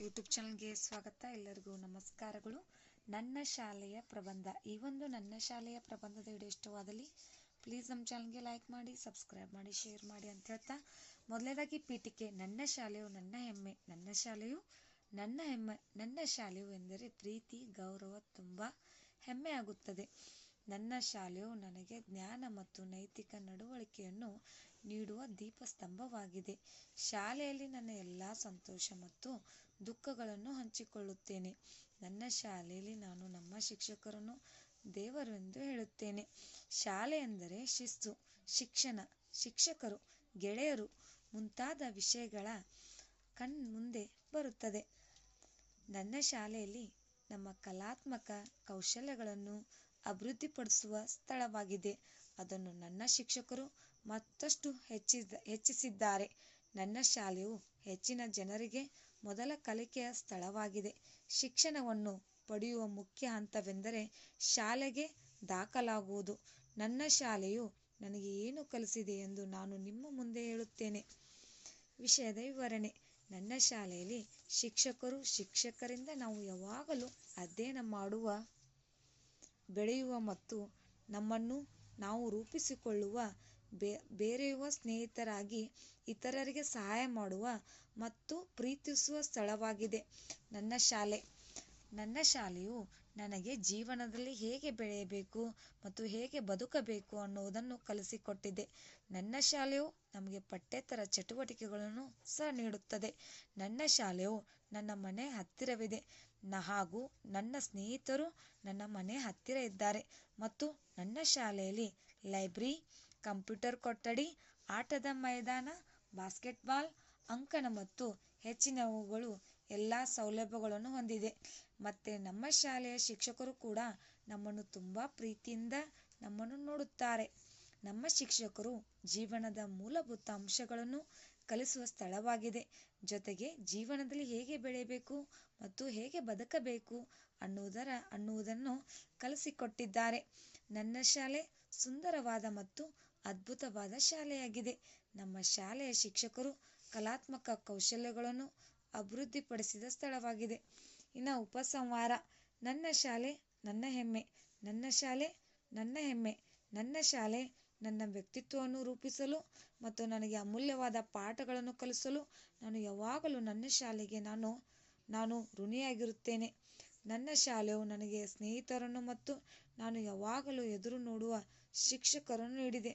YouTube ಚಾನಲ್ಗೆ ಸ್ವಾಗತ. ಎಲ್ಲರಿಗೂ ನಮಸ್ಕಾರಗಳು. ನನ್ನ ಶಾಲೆಯ ಪ್ರಬಂಧ. ಈ ಒಂದು ನನ್ನ ಶಾಲೆಯ ಪ್ರಬಂಧದ ವಿಡಿಯೋ ಇಷ್ಟವಾದಲ್ಲಿ ಪ್ಲೀಸ್ ನಮ್ಮ ಚಾನಲ್ಗೆ ಲೈಕ್ ಮಾಡಿ ಸಬ್ಸ್ಕ್ರೈಬ್ ಮಾಡಿ ಶೇರ್ ಮಾಡಿ ಅಂತ ಹೇಳ್ತಾ ಮೊದಲನೇದಾಗಿ ಪೀಠಿಕೆ. ನನ್ನ ಶಾಲೆಯು ನನ್ನ ಹೆಮ್ಮೆ. ನನ್ನ ಶಾಲೆಯು ನನ್ನ ಹೆಮ್ಮೆ. ನನ್ನ ಶಾಲೆಯು ಎಂದರೆ ಪ್ರೀತಿ, ಗೌರವ ತುಂಬ ಹೆಮ್ಮೆ ಆಗುತ್ತದೆ. ನನ್ನ ಶಾಲೆಯು ನನಗೆ ಜ್ಞಾನ ಮತ್ತು ನೈತಿಕ ನಡವಳಿಕೆಯನ್ನು ನೀಡುವ ದೀಪಸ್ತಂಭವಾಗಿದೆ. ಶಾಲೆಯಲ್ಲಿ ನನ್ನ ಎಲ್ಲ ಸಂತೋಷ ಮತ್ತು ದುಃಖಗಳನ್ನು ಹಂಚಿಕೊಳ್ಳುತ್ತೇನೆ. ನನ್ನ ಶಾಲೆಯಲ್ಲಿ ನಾನು ನಮ್ಮ ಶಿಕ್ಷಕರನ್ನು ದೇವರೆಂದು ಹೇಳುತ್ತೇನೆ. ಶಾಲೆ ಎಂದರೆ ಶಿಸ್ತು, ಶಿಕ್ಷಣ, ಶಿಕ್ಷಕರು, ಗೆಳೆಯರು ಮುಂತಾದ ವಿಷಯಗಳ ಕಣ್ ಮುಂದೆ ಬರುತ್ತದೆ. ನನ್ನ ಶಾಲೆಯಲ್ಲಿ ನಮ್ಮ ಕಲಾತ್ಮಕ ಕೌಶಲ್ಯಗಳನ್ನು ಅಭಿವೃದ್ಧಿಪಡಿಸುವ ಸ್ಥಳವಾಗಿದೆ. ಅದನ್ನು ನನ್ನ ಶಿಕ್ಷಕರು ಮತ್ತಷ್ಟು ಹೆಚ್ಚಿದ, ಹೆಚ್ಚಿಸಿದ್ದಾರೆ. ನನ್ನ ಶಾಲೆಯು ಹೆಚ್ಚಿನ ಜನರಿಗೆ ಮೊದಲ ಕಲಿಕೆಯ ಸ್ಥಳವಾಗಿದೆ. ಶಿಕ್ಷಣವನ್ನು ಪಡೆಯುವ ಮುಖ್ಯ ಹಂತವೆಂದರೆ ಶಾಲೆಗೆ ದಾಖಲಾಗುವುದು. ನನ್ನ ಶಾಲೆಯು ನನಗೆ ಏನು ಕಲಿಸಿದೆ ಎಂದು ನಾನು ನಿಮ್ಮ ಮುಂದೆ ಹೇಳುತ್ತೇನೆ. ವಿಷಯದ ವಿವರಣೆ. ನನ್ನ ಶಾಲೆಯಲ್ಲಿ ಶಿಕ್ಷಕರು, ಶಿಕ್ಷಕರಿಂದ ನಾವು ಯಾವಾಗಲೂ ಅಧ್ಯಯನ ಮಾಡುವ ಬೆಳೆಯುವ ಮತ್ತು ನಮ್ಮನ್ನು ನಾವು ರೂಪಿಸಿಕೊಳ್ಳುವ ಬೇರೆಯುವ ಸ್ನೇಹಿತರಾಗಿ ಇತರರಿಗೆ ಸಹಾಯ ಮಾಡುವ ಮತ್ತು ಪ್ರೀತಿಸುವ ಸ್ಥಳವಾಗಿದೆ. ನನ್ನ ಶಾಲೆ. ನನ್ನ ಶಾಲೆಯು ನನಗೆ ಜೀವನದಲ್ಲಿ ಹೇಗೆ ಬೆಳೆಯಬೇಕು ಮತ್ತು ಹೇಗೆ ಬದುಕಬೇಕು ಅನ್ನುವುದನ್ನು ಕಲಿಸಿಕೊಟ್ಟಿದೆ. ನನ್ನ ಶಾಲೆಯು ನಮಗೆ ಪಠ್ಯೇತರ ಚಟುವಟಿಕೆಗಳನ್ನು ಸಹ ನೀಡುತ್ತದೆ. ನನ್ನ ಶಾಲೆಯು ನನ್ನ ಮನೆ ಹತ್ತಿರವಿದೆ. ನ ಹಾಗೂ ನನ್ನ ಸ್ನೇಹಿತರು ನನ್ನ ಮನೆ ಹತ್ತಿರ ಇದ್ದಾರೆ ಮತ್ತು ನನ್ನ ಶಾಲೆಯಲ್ಲಿ ಲೈಬ್ರರಿ, ಕಂಪ್ಯೂಟರ್ ಕೊಠಡಿ, ಆಟದ ಮೈದಾನ, ಬಾಸ್ಕೆಟ್ಬಾಲ್, ಅಂಕಣ ಮತ್ತು ಹೆಚ್ಚಿನವುಗಳು ಎಲ್ಲ ಸೌಲಭ್ಯಗಳನ್ನು ಹೊಂದಿದೆ. ಮತ್ತು ನಮ್ಮ ಶಾಲೆಯ ಶಿಕ್ಷಕರು ಕೂಡ ನಮ್ಮನ್ನು ತುಂಬ ಪ್ರೀತಿಯಿಂದ ನಮ್ಮನ್ನು ನೋಡುತ್ತಾರೆ. ನಮ್ಮ ಶಿಕ್ಷಕರು ಜೀವನದ ಮೂಲಭೂತ ಅಂಶಗಳನ್ನು ಕಲಿಸುವ ಸ್ಥಳವಾಗಿದೆ. ಜೊತೆಗೆ ಜೀವನದಲ್ಲಿ ಹೇಗೆ ಬೆಳೆಯಬೇಕು ಮತ್ತು ಹೇಗೆ ಬದುಕಬೇಕು ಅನ್ನುವುದರ, ಅನ್ನುವುದನ್ನು ಕಲಿಸಿಕೊಟ್ಟಿದ್ದಾರೆ. ನನ್ನ ಶಾಲೆ ಸುಂದರವಾದ ಮತ್ತು ಅದ್ಭುತವಾದ ಶಾಲೆಯಾಗಿದೆ. ನಮ್ಮ ಶಾಲೆಯ ಶಿಕ್ಷಕರು ಕಲಾತ್ಮಕ ಕೌಶಲ್ಯಗಳನ್ನು ಅಭಿವೃದ್ಧಿಪಡಿಸಿದ ಸ್ಥಳವಾಗಿದೆ. ಇನ್ನು ಉಪಸಂಹಾರ, ನನ್ನ ಶಾಲೆ, ನನ್ನ ಹೆಮ್ಮೆ, ನನ್ನ ಶಾಲೆ, ನನ್ನ ಹೆಮ್ಮೆ, ನನ್ನ ಶಾಲೆ, ನನ್ನ ವ್ಯಕ್ತಿತ್ವವನ್ನು ರೂಪಿಸಲು ಮತ್ತು ನನಗೆ ಅಮೂಲ್ಯವಾದ ಪಾಠಗಳನ್ನು ಕಲಿಸಲು ನಾನು ಯಾವಾಗಲೂ ನನ್ನ ಶಾಲೆಗೆ ನಾನು ನಾನು ಋಣಿಯಾಗಿರುತ್ತೇನೆ. ನನ್ನ ಶಾಲೆಯು ನನಗೆ ಸ್ನೇಹಿತರನ್ನು ಮತ್ತು ನಾನು ಯಾವಾಗಲೂ ಎದುರು ನೋಡುವ ಶಿಕ್ಷಕರನ್ನು ನೀಡಿದೆ.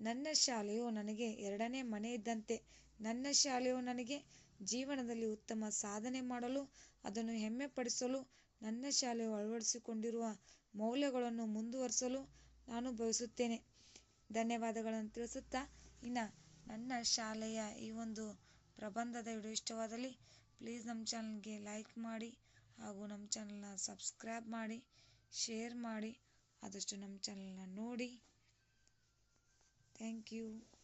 ನನ್ನ ಶಾಲೆಯು ನನಗೆ ಎರಡನೇ ಮನೆ ಇದ್ದಂತೆ, ನನ್ನ ಶಾಲೆಯು ನನಗೆ ಜೀವನದಲ್ಲಿ ಉತ್ತಮ ಸಾಧನೆ ಮಾಡಲು, ಅದನ್ನು ಹೆಮ್ಮೆಪಡಿಸಲು, ನನ್ನ ಶಾಲೆಯು ಅಳವಡಿಸಿಕೊಂಡಿರುವ ಮೌಲ್ಯಗಳನ್ನು ಮುಂದುವರಿಸಲು ನಾನು ಬಯಸುತ್ತೇನೆ. ಧನ್ಯವಾದಗಳನ್ನು ತಿಳಿಸುತ್ತಾ, ಇನ್ನು ನನ್ನ ಶಾಲೆಯ ಈ ಒಂದು ಪ್ರಬಂಧದ ವಿಡಿಯೋ ಇಷ್ಟವಾದಲ್ಲಿ, ಪ್ಲೀಸ್ ನಮ್ಮ ಚಾನಲ್ಗೆ ಲೈಕ್ ಮಾಡಿ ಹಾಗೂ ನಮ್ಮ ಚಾನಲ್ನ ಸಬ್ಸ್ಕ್ರೈಬ್ ಮಾಡಿ, ಶೇರ್ ಮಾಡಿ, ಆದಷ್ಟು ನಮ್ಮ ಚಾನಲ್ನ ನೋಡಿ. Thank you.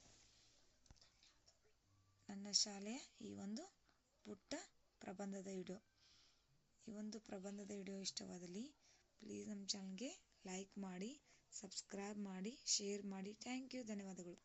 ನನ್ನ ಶಾಲೆಯ ಈ ಒಂದು ಪುಟ್ಟ ಪ್ರಬಂಧದ ವಿಡಿಯೋ. ಈ ಒಂದು ಪ್ರಬಂಧದ ವಿಡಿಯೋ ಇಷ್ಟವಾದಲ್ಲಿ ಪ್ಲೀಸ್ ನಮ್ಮ ಚಾನಲ್ಗೆ ಲೈಕ್ ಮಾಡಿ ಸಬ್ಸ್ಕ್ರೈಬ್ ಮಾಡಿ ಶೇರ್ ಮಾಡಿ. ಥ್ಯಾಂಕ್ ಯು ಧನ್ಯವಾದಗಳು.